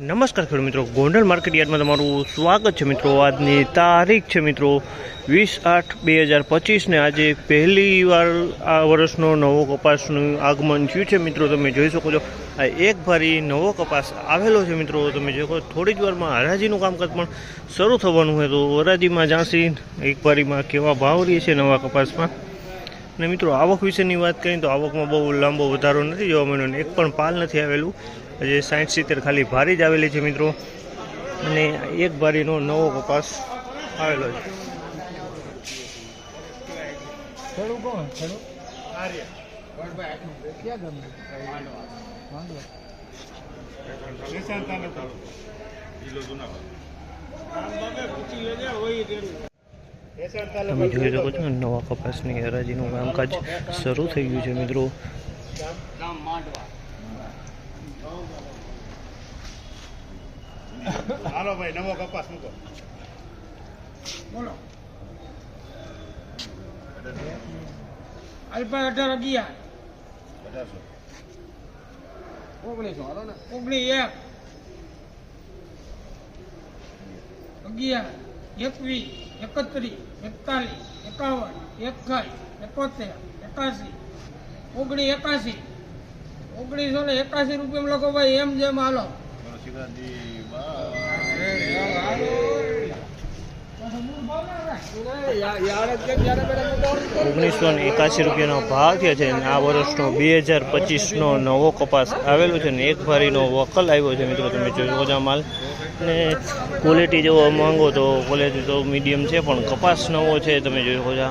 નમસ્કાર ખેડૂત મિત્રો. ગોંડલ માર્કેટ યાર્ડમાં તમારું સ્વાગત છે મિત્રો. આજની તારીખ છે મિત્રો વીસ આઠ બે હજાર પચીસને. આજે પહેલી વાર આ વર્ષનો નવો કપાસનું આગમન થયું છે મિત્રો. તમે જોઈ શકો છો, આ એક ભારી નવો કપાસ આવેલો છે મિત્રો. તમે જોઈ થોડી જ વારમાં હરાજીનું કામકાજ પણ શરૂ થવાનું હોય તો હરાજીમાં જાંસી એક ભારીમાં કેવા ભાવ રહે છે નવા કપાસમાં. અને મિત્રો, આવક વિશેની વાત કરીએ તો આવકમાં બહુ લાંબો વધારો નથી જોવા મળ્યો એક પણ પાલ નથી આવેલું. જે સાઠ સિત્તેર ખાલી ભારી જ આવેલી છે મિત્રો. અને એક ભારીનો નવો કપાસ આવેલો છે. તમે જોઈ શકો છો ને નવા કપાસની હરાજીનું કામકાજ શરૂ થઈ ગયું છે મિત્રો. હાલો ભાઈ નવો કપાસ મૂકો. બોલો. અલ્પા અઢાર અગિયાર. અઢારસો. ઓગણીસો ઓગણીસ એક. અગિયાર એકવીસ એકત્રીસ એકતાલીસ એકાવન એકાઈ એકોતેર એકાસી ઓગણીસ એકાસી. ઓગણીસો ને એકાસી રૂપિયા લખો ભાઈ, એમ જેમ હાલો. ઓગણીસો ને એકાસી રૂપિયાનો ભાવ થયો છે અને આ વર્ષનો બે હજાર પચીસનો નવો કપાસ આવેલો છે ને, એક ભારીનો વકલ આવ્યો છે મિત્રો, તમે શકો છો માલ. ને ક્વોલિટી જોવો માંગો તો ક્વોલિટી તો મીડિયમ છે, પણ કપાસ નવો છે, તમે શકો છો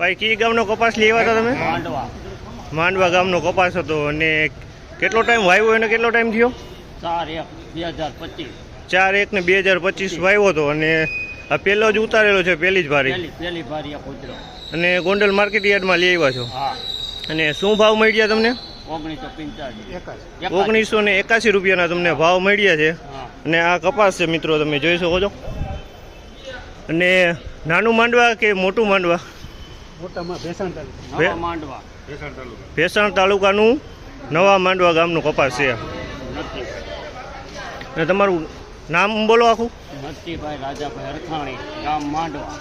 ભાઈ કઈ ગામનો કપાસ લેવા હતા તમે? માંડવા. માંડવા ગામનો કપાસ હતો. અને કેટલો ટાઈમ વાવ્યો એને કેટલો ટાઈમ થયો? ચાર એક બે હજાર પચીસ. ચાર એક ને બે હજાર પચીસ વાવ્યો હતો. અને આ પહેલો જ ઉતારેલો છે પહેલી જ ભારી. પેલી પેલી ભારી અને ગોંડલ માર્કેટ યાર્ડમાં લઈ આવ્યા છો? અને શું ભાવ મળ્યા તમને? ઓગણીસો ને એકાસી રૂપિયાના તમને ભાવ મળ્યા છે. અને આ કપાસ છે મિત્રો તમે જોઈ શકો છો. અને નાનું માંડવા કે મોટું માંડવા? ભેસાણ તાલુકા. બે- નવા માંડવા. ભેસાણ તાલુકા. ભેસાણ તાલુકાનું નવા માંડવા ગામનું કપાસ છે. ને અને તમારું નામ બોલો આખું. નથીભાઈ રાજાભાઈ અરથાણી ગામ માંડવા.